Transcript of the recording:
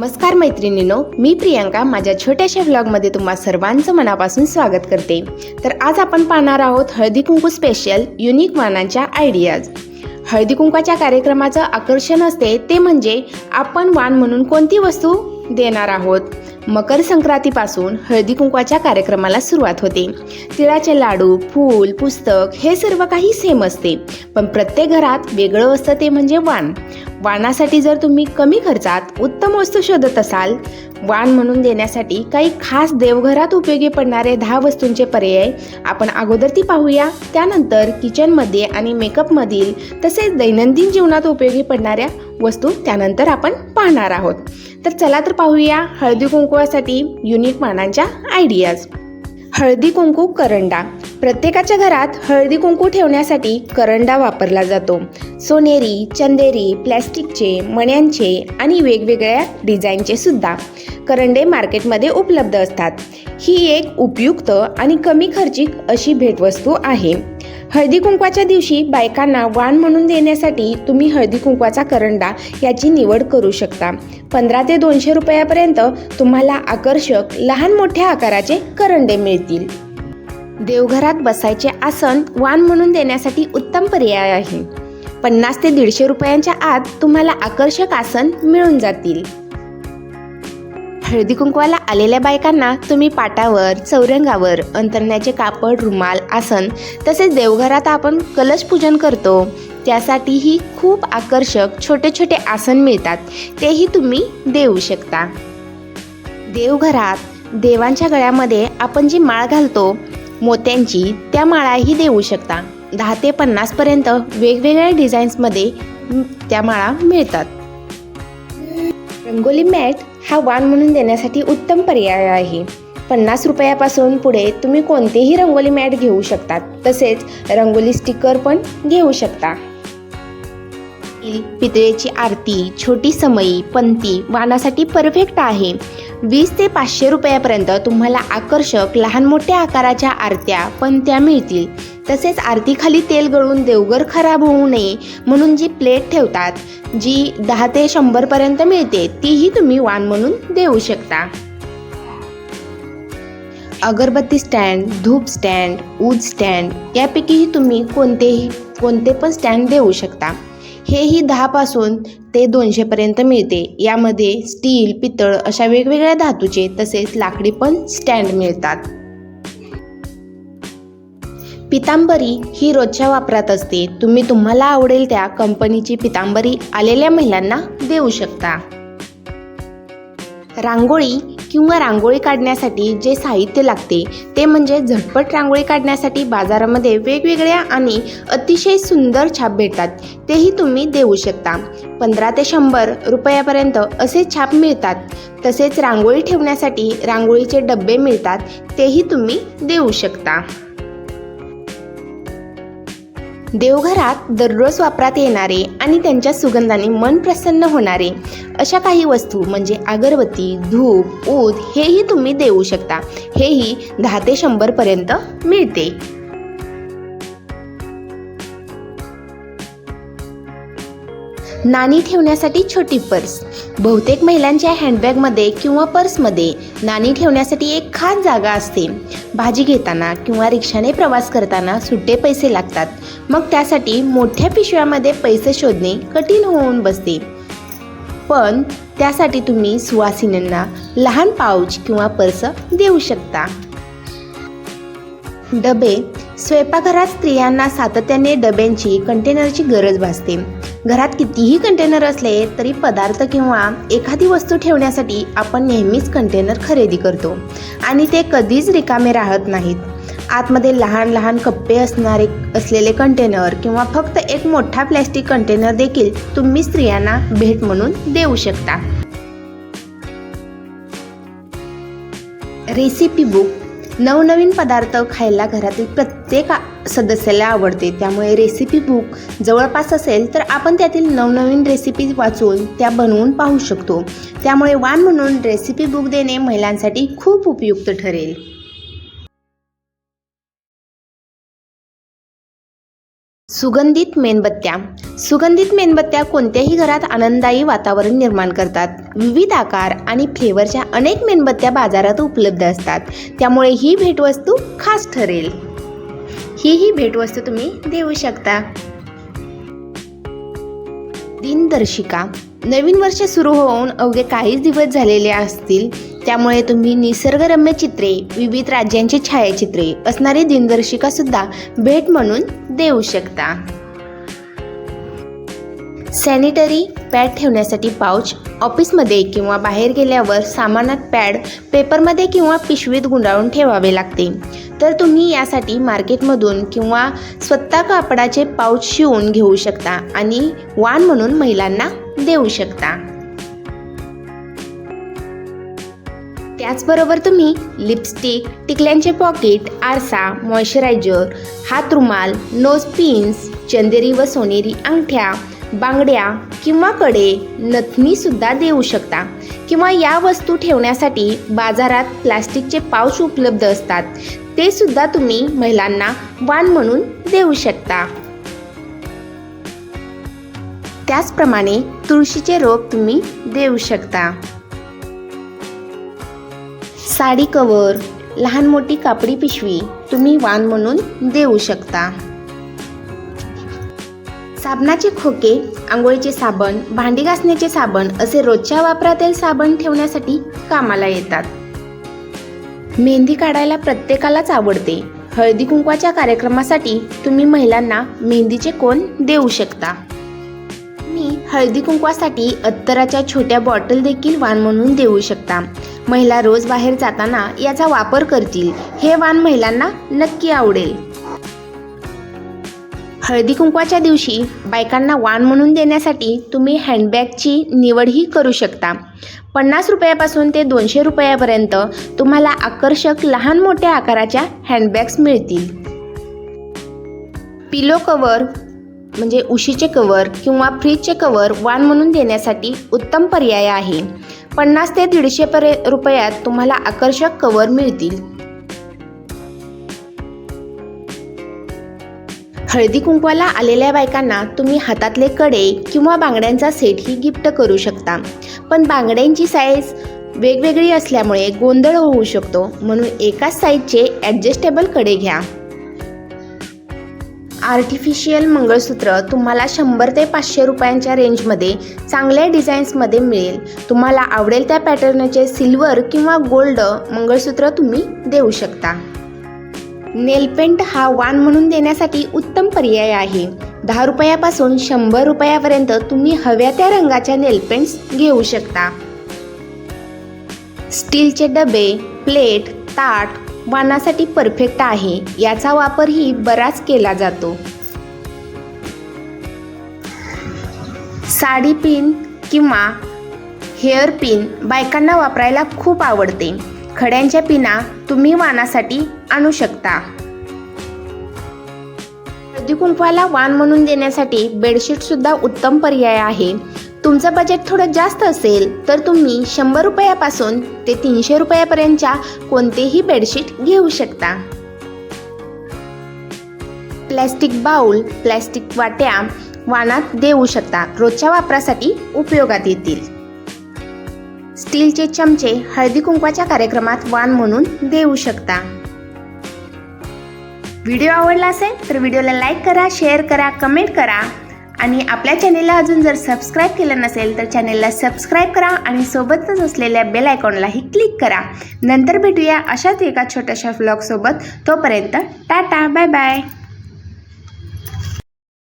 नमस्कार मैत्रिणींनो मी प्रियांका माझ्या छोट्याशा व्लॉगमध्ये तुम्हा सर्वांचं मनापासून स्वागत करते. तर आज आपण पाहणार आहोत Haldi Kunku special unique वाणांच्या ideas हळदी कुंकाच्या कार्यक्रमाचं आकर्षण असते ते म्हणजे आपण वाण म्हणून कोणती वस्तू देणार आहोत? मकर संक्रांतीपासून हळदी कुंकवाच्या कार्यक्रमाला सुरुवात होते. तिळाचे लाडू फूल पुस्तक हे सर्व काही सेम असते. पण प्रत्येक घरात वेगळं असतं ते म्हणजे वाण. वाणासाठी जर तुम्ही कमी खर्चात उत्तम वस्तू शोधत असाल वाण म्हणून देण्यासाठी काही खास देवघरात उपयोगी पडणारे दहा वस्तूंचे पर्याय आपण अगोदर ती पाहूया. त्यानंतर किचनमध्ये आणि मेकअपमधील तसेच दैनंदिन जीवनात उपयोगी पडणाऱ्या वस्तू त्यानंतर आपण पाहणार आहोत. तर चला तर पाहूया हळदी कुंकवासाठी युनिक वाणांच्या आयडियाज हळदी कुंकू करंडा. प्रत्येकाच्या घरात हळदी कुंकू ठेवण्यासाठी करंडा वापरला जातो. सोनेरी चंदेरी प्लॅस्टिकचे मण्यांचे आणि वेगवेगळ्या डिझाईनचे सुद्धा करंडे मार्केटमध्ये उपलब्ध असतात. ही एक उपयुक्त आणि कमी खर्चिक अशी भेटवस्तू आहे. हळदी कुंकवाच्या दिवशी बायकांना वाण म्हणून देण्यासाठी तुम्ही हळदी कुंकवाचा करंडा याची निवड करू शकता. पंधरा ते दोनशे रुपयापर्यंत तुम्हाला आकर्षक लहान मोठ्या आकाराचे करंडे मिळतील. देवघरात बसायचे आसन वाण म्हणून देण्यासाठी उत्तम पर्याय आहे. पन्नास ते दीडशे रुपयांच्या आत तुम्हाला आकर्षक आसन मिळून जातील. हळदी कुंकवाला आलेल्या बायकांना तुम्ही पाटावर चौरंगावर अंतरण्याचे कापड रुमाल आसन तसेच देवघरात आपण कलश पूजन करतो. त्यासाठीही खूप आकर्षक छोटे छोटे आसन मिळतात. तेही तुम्ही देऊ शकता. देवघरात देवांच्या गळ्यामध्ये आपण जी माळ घालतो मोत्यांची त्या माळाही देऊ शकता. दहा ते पन्नासपर्यंत वेगवेगळ्या डिझाईन्समध्ये त्या माळा मिळतात. रंगोली मॅट हा वाण म्हणून देण्यासाठी उत्तम पर्याय आहे. पन्नास रुपयापासून पुढे तुम्ही कोणतेही रंगोली मॅट घेऊ शकतात. तसेच रंगोली स्टिकर पण घेऊ शकता. पितळेची आरती छोटी समई पंती वाणासाठी परफेक्ट आहे. वीस ते पाचशे रुपयापर्यंत तुम्हाला आकर्षक लहान मोठ्या आकाराच्या आरत्या पण त्या मिळतील. तसेच आरतीखाली तेल गळून देवघर खराब होऊ नये म्हणून जी प्लेट ठेवतात जी दहा ते शंभरपर्यंत मिळते तीही तुम्ही वाण म्हणून देऊ शकता. अगरबत्ती स्टँड धूप स्टँड ऊज स्टँड यापैकीही तुम्ही कोणतेही कोणते पण स्टँड देऊ शकता. हेही दहापासून ते दोनशेपर्यंत मिळते. यामध्ये स्टील पितळ अशा वेगवेगळ्या धातूचे तसेच लाकडी पण स्टँड मिळतात. पितांबरी ही रोजच्या वापरात असते. तुम्ही तुम्हाला आवडेल त्या कंपनीची पितांबरी आलेल्या महिलांना देऊ शकता. रांगोळी किंवा रांगोळी काढण्यासाठी जे साहित्य लागते ते म्हणजे झटपट रांगोळी काढण्यासाठी बाजारामध्ये वेगवेगळ्या आणि अतिशय सुंदर छाप भेटतात. तेही तुम्ही देऊ शकता. पंधरा ते शंभर रुपयापर्यंत असे छाप मिळतात. तसेच रांगोळी ठेवण्यासाठी रांगोळीचे डबे मिळतात. तेही तुम्ही देऊ शकता. देवघरात दररोज वापरात येणारे आणि त्यांच्या सुगंधाने मन प्रसन्न होणारे अशा काही वस्तू म्हणजे अगरबत्ती धूप ऊद हेही तुम्ही देऊ शकता. हेही दहा ते शंभरपर्यंत मिळते. नाणी ठेवण्यासाठी छोटी पर्स. बहुतेक महिलांच्या हँडबॅगमध्ये किंवा पर्समध्ये नाणी ठेवण्यासाठी एक खास जागा असते. भाजी घेताना किंवा रिक्षाने प्रवास करताना सुट्टे पैसे लागतात. मग त्यासाठी मोठ्या पिशव्यामध्ये पैसे शोधणे कठीण होऊन बसते. पण त्यासाठी तुम्ही सुवासिनींना लहान पाऊच किंवा पर्स देऊ शकता. डबे. स्वयंपाकघरात स्त्रियांना सातत्याने डब्यांची कंटेनरची गरज भासते. घरात कितीही कंटेनर असले तरी पदार्थ किंवा एखादी वस्तू ठेवण्यासाठी आपण नेहमीच कंटेनर खरेदी करतो. आणि ते कधीच रिकामे राहत नाहीत. आतमध्ये लहान लहान कप्पे असणारे असलेले कंटेनर किंवा फक्त एक मोठा प्लॅस्टिक कंटेनर देखील तुम्ही स्त्रियांना भेट म्हणून देऊ शकता. रेसिपी बुक नवनवीन पदार्थ खायला घरातील प्रत्येक सदस्याला आवडते. त्यामुळे रेसिपी बुक जवळपास असेल तर आपण त्यातील नवनवीन रेसिपी वाचून त्या बनवून पाहू शकतो. त्यामुळे वाण म्हणून रेसिपी बुक देणे महिलांसाठी खूप उपयुक्त ठरेल. सुगंधित मेणबत्त्या. सुगंधित मेणबत्त्या कोणत्याही घरात आनंददायी वातावरण निर्माण करतात. विविध आकार आणि फ्लेवरच्या अनेक मेणबत्त्या बाजारात उपलब्ध असतात. त्यामुळे ही भेटवस्तू खास ठरेल. ही ही भेटवस्तू तुम्ही देऊ शकता. दिनदर्शिका. नवीन वर्ष सुरू होऊन अवघे काहीच दिवस झालेले असतील. त्यामुळे तुम्ही निसर्गरम्य चित्रे विविध राज्यांची छायाचित्रे असणारी दिनदर्शिका सुद्धा भेट म्हणून देऊ शकता. सॅनिटरी पॅड ठेवण्यासाठी पाऊच ऑफिसमध्ये किंवा बाहेर गेल्यावर सामानात पॅड पेपरमध्ये किंवा पिशवीत गुंडाळून ठेवावे लागते. तर तुम्ही यासाठी मार्केटमधून किंवा स्वतः कापडाचे पाऊच शिवून घेऊ शकता आणि वाण म्हणून महिलांना देऊ शकता. त्याचबरोबर तुम्ही लिपस्टिक टिकल्यांचे पॉकेट आरसा मॉइश्चरायझर हात रुमाल नोज पिन्स चंदेरी व सोनेरी अंगठ्या बांगड्या किंवा कडे नथनीसुद्धा देऊ शकता. किंवा या वस्तू ठेवण्यासाठी बाजारात प्लास्टिकचे पाऊच उपलब्ध असतात. ते सुद्धा तुम्ही महिलांना वाण म्हणून देऊ शकता. त्याचप्रमाणे तुळशीचे रोप तुम्ही देऊ शकता. साडी कवर लहान मोठी कापडी पिशवी तुम्ही वाण म्हणून देऊ शकता. साबणाचे खोके आंघोळीचे साबण भांडी घासण्याचे साबण असे रोजच्या वापरातील साबण ठेवण्यासाठी कामाला येतात. मेहंदी काढायला प्रत्येकालाच आवडते. हळदी कुंकवाच्या कार्यक्रमासाठी तुम्ही महिलांना मेहंदीचे कोण देऊ शकता? मी हळदी कुंकवासाठी अत्तराच्या छोट्या बॉटल देखील वाण म्हणून देऊ शकता. महिला रोज बाहेर जाताना याचा वापर करतील. हे वाण महिलांना नक्की आवडेल. हळदी कुंकवाच्या दिवशी बायकांना वाण म्हणून देण्यासाठी तुम्ही हँडबॅगची निवडही करू शकता. पन्नास रुपयापासून ते दोनशे रुपयापर्यंत तुम्हाला आकर्षक लहान मोठ्या आकाराच्या हँडबॅग्स मिळतील. पिलो कवर म्हणजे उशीचे कवर किंवा फ्रीजचे कवर वाण म्हणून देण्यासाठी उत्तम पर्याय आहे. पन्नास ते दीडशे पर्य रुपयात तुम्हाला आकर्षक कवर मिळतील. हळदी कुंकवाला आलेल्या बायकांना तुम्ही हातातले कडे किंवा बांगड्यांचा सेटही गिफ्ट करू शकता. पण बांगड्यांची साईज वेगवेगळी असल्यामुळे गोंधळ होऊ शकतो. म्हणून एकाच साईजचे ॲडजस्टेबलकडे घ्या. आर्टिफिशियल मंगळसूत्र तुम्हाला शंभर ते पाचशे रुपयांच्या रेंजमध्ये चांगल्या डिझाईन्समध्ये मिळेल. तुम्हाला आवडेल त्या पॅटर्नचे सिल्वर किंवा गोल्ड मंगळसूत्र तुम्ही देऊ शकता. नेलपेंट हा वाण म्हणून देण्यासाठी उत्तम पर्याय आहे. दहा रुपयापासून शंभर रुपयापर्यंत तुम्ही हव्या त्या रंगाच्या नेलपेंट्स घेऊ शकता. स्टीलचे डबे प्लेट ताट वाणासाठी परफेक्ट आहे याचा वापरही बराच केला जातो. साडी पिन किंवा हेअर पिन बायकांना वापरायला खूप आवडते. खड्यांच्या पिना तुम्ही वाणासाठी आणू शकता. हळदी कुंकवाला वाण म्हणून देण्यासाठी बेडशीटसुद्धा उत्तम पर्याय आहे. तुमचं बजेट थोडं जास्त असेल तर तुम्ही शंभर रुपयापासून ते तीनशे रुपयापर्यंतच्या कोणतेही बेडशीट घेऊ शकता. प्लॅस्टिक बाउल प्लॅस्टिक वाट्या वाणात देऊ शकता. रोजच्या वापरासाठी उपयोगात येतील. स्टीलचे चमचे हळदी कुंकवाच्या कार्यक्रमात वाण म्हणून देऊ शकता. व्हिडिओ आवडला असेल तर व्हिडिओला लाईक करा शेअर करा कमेंट करा. आणि आपल्या चॅनेलला अजून जर सबस्क्राईब केलं नसेल तर चॅनेलला सबस्क्राईब करा आणि सोबतच असलेल्या बेल आयकॉनलाही क्लिक करा. नंतर भेटूया अशाच एका छोट्याशा व्लॉगसोबत तोपर्यंत टाटा बाय बाय